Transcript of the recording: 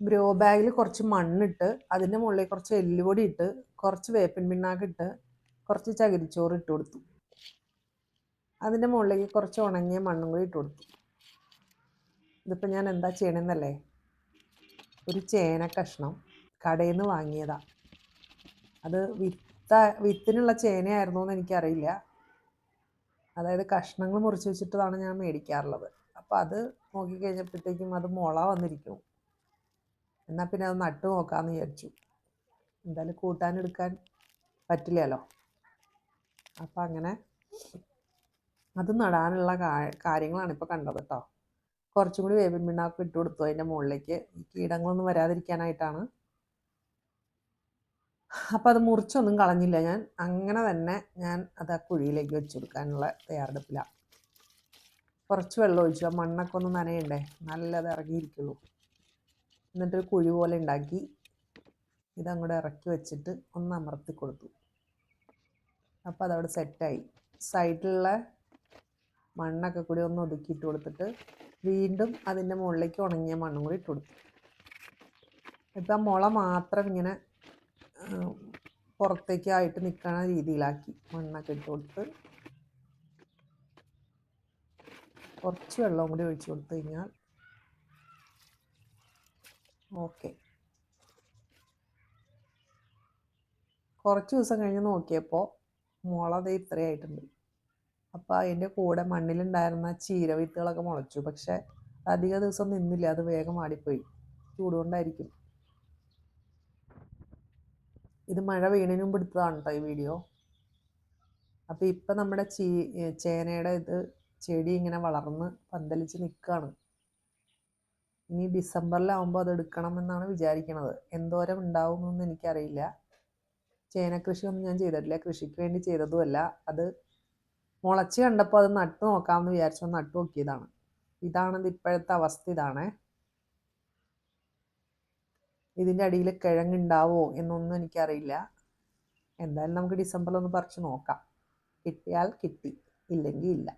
Grow ബാഗിൽ കുറച്ച് മണ്ണിട്ട് അതിന്റെ മുകളിൽ കുറച്ച് എല്ലുപൊടി ഇട്ട് കുറച്ച് വേപ്പിൻ പിണ്ണാക്ക് ഇട്ട് കുറച്ച് ചകിരിച്ചോറ് ഇട്ട് കൊടുത്തു. അതിന്റെ മുകളിലേക്ക് കുറച്ച് ഉണങ്ങിയ മണ്ണും കൂടി ഇട്ട് കൊടുത്തു. ഇതിപ്പോൾ ഞാൻ എന്താ ചെയ്യണമെന്നല്ലേ ഒരു ചേന കഷ്ണം കടയിൽ നിന്ന് വാങ്ങിയതാ. അത് വിത്ത വിത്തിനുള്ള ചേനയായിരുന്നു എന്ന് എനിക്കറിയില്ല. അതായത് കഷ്ണങ്ങൾ മുറിച്ച് വെച്ചിട്ടതാണ് ഞാൻ മേടിക്കാറുള്ളത്. അപ്പോൾ അത് നോക്കിക്കഴിഞ്ഞപ്പോഴത്തേക്കും അത് മുള വന്നിരിക്കും. എന്നാൽ പിന്നെ അത് നട്ടു നോക്കാമെന്ന് വിചാരിച്ചു. എന്തായാലും കൂട്ടാനെടുക്കാൻ പറ്റില്ലല്ലോ. അപ്പം അങ്ങനെ അത് നടാനുള്ള കാര്യങ്ങളാണ് ഇപ്പോൾ കണ്ടത് കേട്ടോ കുറച്ചും കൂടി വേവിൻ പിണ്ണാക്ക് ഇട്ട് കൊടുത്തു അതിന്റെ മുകളിലേക്ക്. ഈ കീടങ്ങളൊന്നും വരാതിരിക്കാനായിട്ടാണ്. അപ്പം അത് മുറിച്ചൊന്നും കളഞ്ഞില്ല ഞാൻ. അങ്ങനെ തന്നെ ഞാൻ അത് ആ കുഴിയിലേക്ക് വെച്ച് കൊടുക്കാനുള്ള തയ്യാറെടുപ്പിലാണ് കുറച്ച് വെള്ളം ഒഴിച്ചു. ആ മണ്ണൊക്കെ ഒന്ന് നനയണ്ടേ? നല്ലത് ഇറങ്ങിയിരിക്കുള്ളൂ. എന്നിട്ടൊരു കുഴി പോലെ ഉണ്ടാക്കി. ഇതങ്ങോട്ട് ഇറക്കി വെച്ചിട്ട് ഒന്ന് അമർത്തി കൊടുത്തു. അപ്പോൾ അതവിടെ സെറ്റായി സൈഡിലുള്ള മണ്ണൊക്കെ കൂടി ഒന്ന് ഒതുക്കിയിട്ട് കൊടുത്തിട്ട് വീണ്ടും അതിന്റെ മുകളിലേക്ക് ഉണങ്ങിയ മണ്ണും കൂടി ഇട്ട് കൊടുത്തു. ഇപ്പം മുള മാത്രം ഇങ്ങനെ പുറത്തേക്കായിട്ട് നിൽക്കുന്ന രീതിയിലാക്കി മണ്ണൊക്കെ ഇട്ട് കൊടുത്ത് കുറച്ച് വെള്ളം കൂടി ഒഴിച്ചു കൊടുത്തു കഴിഞ്ഞാൽ ഓക്കെ. കുറച്ച് ദിവസം കഴിഞ്ഞ് നോക്കിയപ്പോൾ മുള ഇത്രയായിട്ടുണ്ട് അപ്പോൾ അതിന്റെ കൂടെ മണ്ണിലുണ്ടായിരുന്ന ചീര വിത്തുകളൊക്കെ മുളച്ചു. പക്ഷേ അധിക ദിവസം നിന്നില്ല. അത് വേഗം വാടിപ്പോയി. ചൂടുകൊണ്ടായിരിക്കും. ഇത് മഴ വീണിന് മുമ്പ് എടുത്തതാണ് കേട്ടോ ഈ വീഡിയോ. അപ്പോൾ ഇപ്പം നമ്മുടെ ചീ ചേനയുടെ ഇത് ചെടി ഇങ്ങനെ വളർന്ന് പന്തലിച്ച് നിൽക്കുകയാണ് ഇനി ഡിസംബറിലാവുമ്പോൾ അത് എടുക്കണം എന്നാണ് വിചാരിക്കുന്നത് എന്തോരം ഉണ്ടാവുമെന്നൊന്നും എനിക്കറിയില്ല. ചേന കൃഷിയൊന്നും ഞാൻ ചെയ്തിട്ടില്ല. കൃഷിക്ക് വേണ്ടി ചെയ്തതുമല്ല. അത് മുളച്ച് കണ്ടപ്പോൾ അത് നട്ടു നോക്കാമെന്ന് വിചാരിച്ചു നട്ടു നോക്കിയതാണ്. ഇതാണത് ഇപ്പോഴത്തെ അവസ്ഥ ഇതാണ്. ഇതിന്റെ അടിയിൽ കിഴങ്ങുണ്ടാവോ എന്നൊന്നും എനിക്കറിയില്ല. എന്തായാലും നമുക്ക് ഡിസംബറിൽ ഒന്ന് പറിച്ച് നോക്കാം. കിട്ടിയാൽ കിട്ടി. ഇല്ലെങ്കിൽ ഇല്ല.